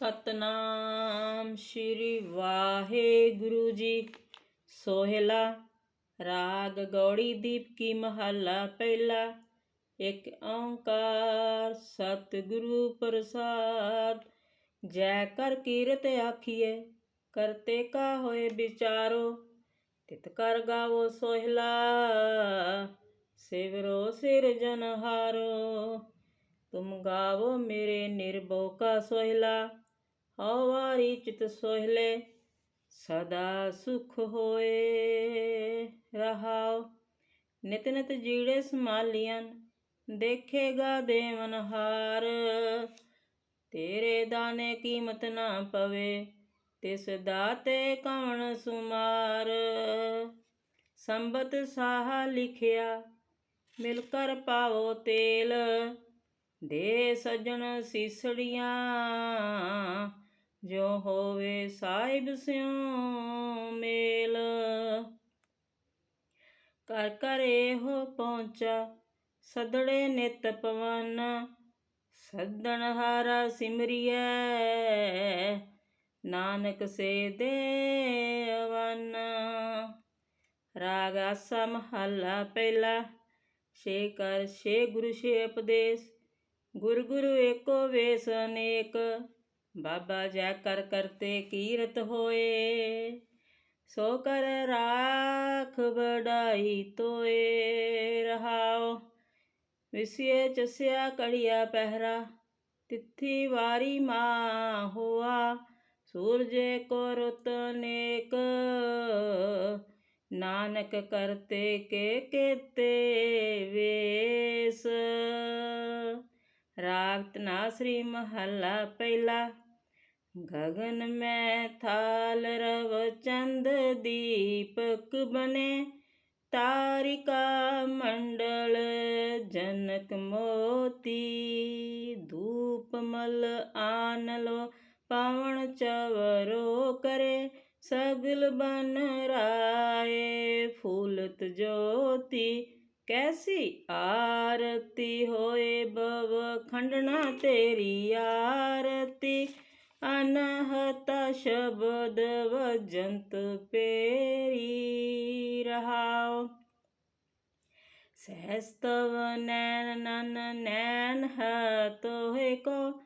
ਸਤਨਾਮ ਸ਼੍ਰੀ ਵਾਹਿਗੁਰੂ ਜੀ। ਸੋਹਿਲਾ, ਰਾਗ ਗੌੜੀ ਦੀਪ ਕੀ ਮਹੱਲਾ ਪਹਿਲਾ। ਇੱਕ ਓੰਕਾਰ ਸਤਿਗੁਰੂ ਪ੍ਰਸਾਦ। ਜੈ ਕਰ ਕੀਰਤ ਆਖੀਏ ਕਰਤੇ ਕਾ ਹੋਏ ਵਿਚਾਰੋ। ਤਿਤ ਕਰ ਗਾਵੋ ਸੋਹਿਲਾ, ਸਿਵਰੋ ਸਿਰ ਸਿਰਜਨਹਾਰੋ ਤੁਮ ਗਾਵੋ ਮੇਰੇ ਨਿਰਭਉ ਕਾ ਸੋਹਿਲਾ। ਹਉ ਚਿਤ ਸੋਹਿਲੇ, ਸਦਾ ਸੁਖ ਹੋਏ ਰਹਾਉ। ਨਿਤ ਨਿਤ ਜੀੜੇ ਸਮਾਲੀਆਂ ਦੇਖੇਗਾ ਦੇਵਨਹਾਰ ਤੇਰੇ ਦਾਣੇ ਕੀਮਤ ਨਾ ਪਵੇ, ਤਿਸ ਦਾਤੇ ਕਵਣ ਸੁਮਾਰ। ਸੰਬਤ ਸਾਹ ਲਿਖਿਆ, ਮਿਲ ਕਰ ਪਾਵੋ ਤੇਲ। ਦੇ ਸਜਣ ਸਿਸੜੀਆਂ ਜੋ ਹੋਵੇ ਸਾਹਿਬ ਸਿਉ ਮੇਲ। ਕਰ ਕਰ ਇਹੋ ਪਹੁੰਚਾ, ਸਦੜੇ ਨਿਤ ਪਵਨ। ਸੱਦਣ ਹਾਰਾ ਸਿਮਰਿਐ, ਨਾਨਕ ਸੇ ਦੇਵਨ। ਰਾਗ ਆਸਾ ਮਹੱਲਾ ਪਹਿਲਾ, ਛੇ ਕਰ ਛੇ ਗੁਰੂ, ਛੇ ਉਪਦੇਸ਼। ਗੁਰ ਗੁਰੂ ਏਕੋ ਵੇਸ ਅਨੇਕ। ਬਾਬਾ ਜੈ ਕਰ ਕਰਤੇ ਕੀਰਤ ਹੋਏ, ਸੋ ਕਰ ਰਾਖ ਬੜਾਈ ਤੋਏ ਰਹਾਓ ਵਿਸਿਏ ਚਸਿਆ ਕੜਿਆ ਪਹਿਰਾ, ਤਿੱਥੀ ਵਾਰੀ ਮਾ ਹੋਆ, ਸੂਰਜੇ ਕੋ ਰੁਤ ਅਨੇਕ ਨਾਨਕ ਕਰਤੇ ਕੇ ਕੇਤੇ ਵੇ ਰਾਗ ਤਨਾਸਰੀ ਮਹੱਲਾ ਪਹਿਲਾ। ਗਗਨ ਮੈਂ ਥਾਲ ਰਵ ਚੰਦ ਦੀਪਕ ਬਨੇ। ਤਾਰਿਕਾ ਮੰਡਲ ਜਨਕ ਮੋਤੀ। ਧੂਪ ਮਲ ਆਨ ਲੋ ਪਾਵਣ ਚਵਰੋ ਕਰੇ। ਸਗਲ ਬਨ ਰਾਏ ਫੂਲਤ ਜੋਤੀ। ਕੈਸੀ ਆਰਤੀ ਹੋਏ ਬਵ ਖੰਡਣਾ ਤੇਰੀ ਆਰਤੀ। ਅਨਹਤ ਸ਼ਬਦ ਵਜੰਤ ਪੇਰੀ ਰਹਾਓ ਸਹਿਸਤਵ ਨੈਣ ਨਨ ਨੈਣ ਹੈ ਤੋਹੇ ਕੋ।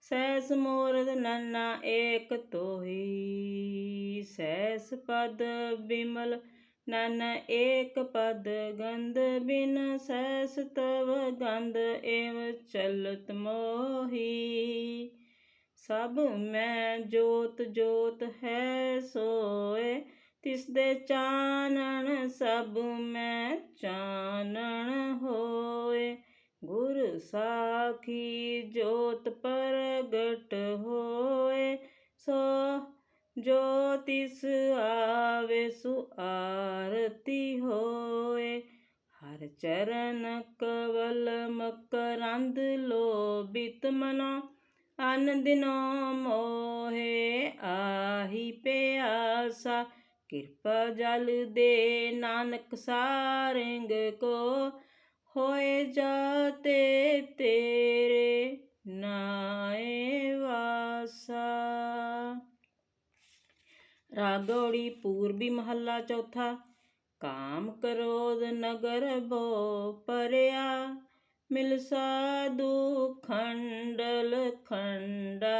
ਸਹਿਸ ਮੂਰਤ ਨਨਾ ਏਕ ਤੋਹੀ। ਸਹਿਸ ਪਦ ਬਿਮਲ ਨਨ ਏਕ ਪਦ ਗੰਧ ਬਿਨ ਸਹਿਸ ਤਵ ਗੰਧ ਏਵ ਚਲਤ ਮੋਹੀ। ਸਭ ਮੈਂ ਜੋਤ ਜੋਤ ਹੈ ਸੋਏ, ਤਿਸ ਦੇ ਚਾਨਣ ਸਭ ਮੈਂ ਚਾਨਣ ਹੋਏ। ਗੁਰ ਸਾਖੀ ਜੋਤ ਪ੍ਰਗਟ ਹੋਏ, ਸੋ ਜੋ ਤਿਸ ਆਵੇ ਸੁ ਆਰਤੀ ਹੋਏ। ਹਰ ਚਰਨ ਕਵਲ ਮਕਰੰਦ ਲੋਭਿਤ ਮਨੋ ਅਨ ਮੋਹੇ ਆਹੀ ਪਿਆਸਾ। ਕਿਰਪਾ ਜਲ ਦੇ ਨਾਨਕ ਸਾਰੰਗ ਕੋ, ਹੋਏ ਜਾਤੇ ਤੇਰੇ ਨਾਏ ਵਾਸਾ। ਰਾਗੋੜੀ ਪੂਰਬੀ ਮਹੱਲਾ ਚੌਥਾ। ਕਾਮ ਕਰੋਧ ਨਗਰ ਬੋ ਪਰਿਆ, ਮਿਲ ਸਾਧੂ ਖੰਡਲ ਖੰਡਾ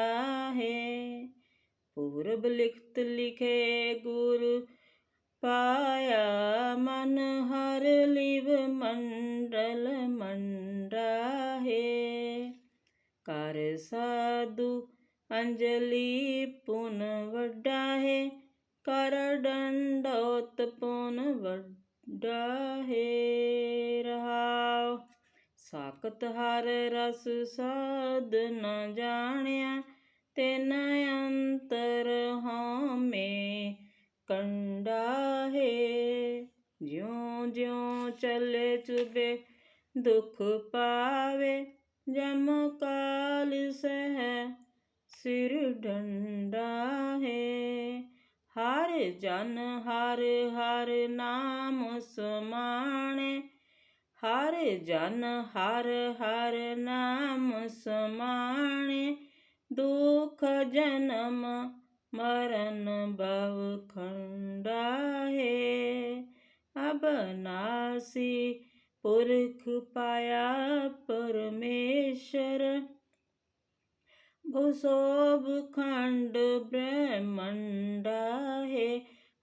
ਹੈ ਪੂਰਬ ਲਿਖਤ ਲਿਖੇ ਗੁਰ ਪਾਇਆ, ਮਨ ਹਰ ਲਿਵ ਮੰਡਲ ਮੰਡਾ ਹੈ ਕਰ ਸਾਧੂ ਅੰਜਲੀ ਪੁਨ ਵੱਡਾ ਹੈ ਕਰ ਡੰਡੋਤ ਪੁਨ ਵੱਡਾ ਹੈ ਰਹਾਉ। ਸਾਕਤ ਹਰ ਰਸ ਸਾਧ ਨ ਜਾਣਿਆ, ਤਿਨ ਅੰਤਰ ਹਉਮੈ ਕੰਡਾ ਹੈ। ਜਿਉ ਜਿਉ ਚਲੇ ਚੁਬੇ ਦੁਖ ਪਾਵੇ, ਜਮ ਕਾਲ ਸਹਿ ਸਿਰ ਡੰਡਾ ਹੈ। ਜਨ ਹਰ ਹਰ ਨਾਮ ਸਮਾਣੇ। ਹਰ ਜਨ ਹਰ ਹਰ ਨਾਮ ਸਮਾਣੇ। ਦੁਖ ਜਨਮ ਮਰਨ ਬਵ ਖੰਡਾ ਹੈ ਅਬਨਾਸੀ ਪੁਰਖ ਪਾਇਆ ਪਰਮੇਸ਼ਰ। ਭੂਸੋਭ ਖੰਡ ਬ੍ਰਹਮੰਡ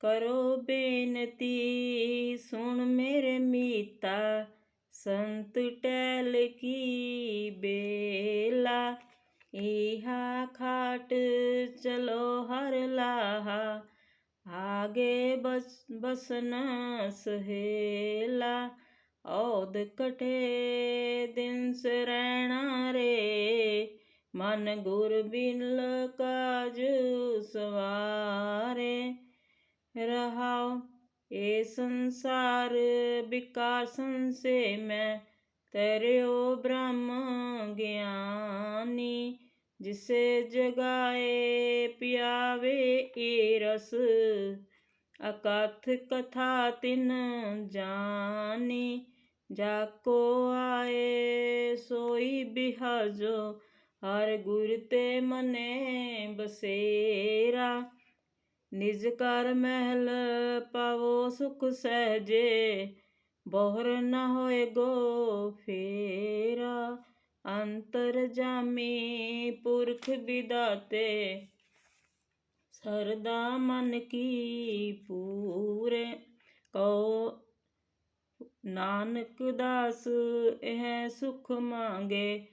ਕਰੋ ਬੇਨਤੀ, ਸੁਣ ਮੇਰੇ ਮੀਤਾ, ਸੰਤ ਟੈਲ ਕੀ ਬੇਲਾ। ਇਹਾ ਖਾਟ ਚਲੋ ਹਰ ਲਾਹਾ, ਆਗੇ ਬਸ, ਬਸਨ ਸਹੇਲਾ। ਔਦ ਕਠੇ ਦਿਨ ਸਰੈਣਾ ਰੇ, ਮਨ ਗੁਰ ਬਿਨ ਕਾਜ ਸਵਾਰੇ। रहा ए संसार विकार से मैं तरयो ब्रह्म ज्ञानी, जिसे जगाए पियावे ए रस। अकथ कथा तिन जानी जाको आए सोई बिहाजो। हर गुर ते मने बसेरा। ਨਿਜ ਕਰ ਮਹਿਲ ਪਾਵੋ ਸੁਖ ਸਹਜੇ, ਬੋਹਰ ਨਾ ਹੋਏ ਗੋ ਫੇਰਾ, ਅੰਤਰ ਜਾਮੀ ਪੁਰਖ ਵਿਦਾਤੇ। ਸਰਦਾ ਮਨ ਕੀ ਪੂਰੇ, ਕਉ ਨਾਨਕ ਦਾਸ ਇਹ ਸੁਖ ਮੰਗੇ,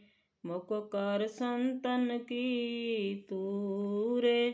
ਮੁਖ ਕਰ ਸੰਤਨ ਕੀ ਤੂਰੇ।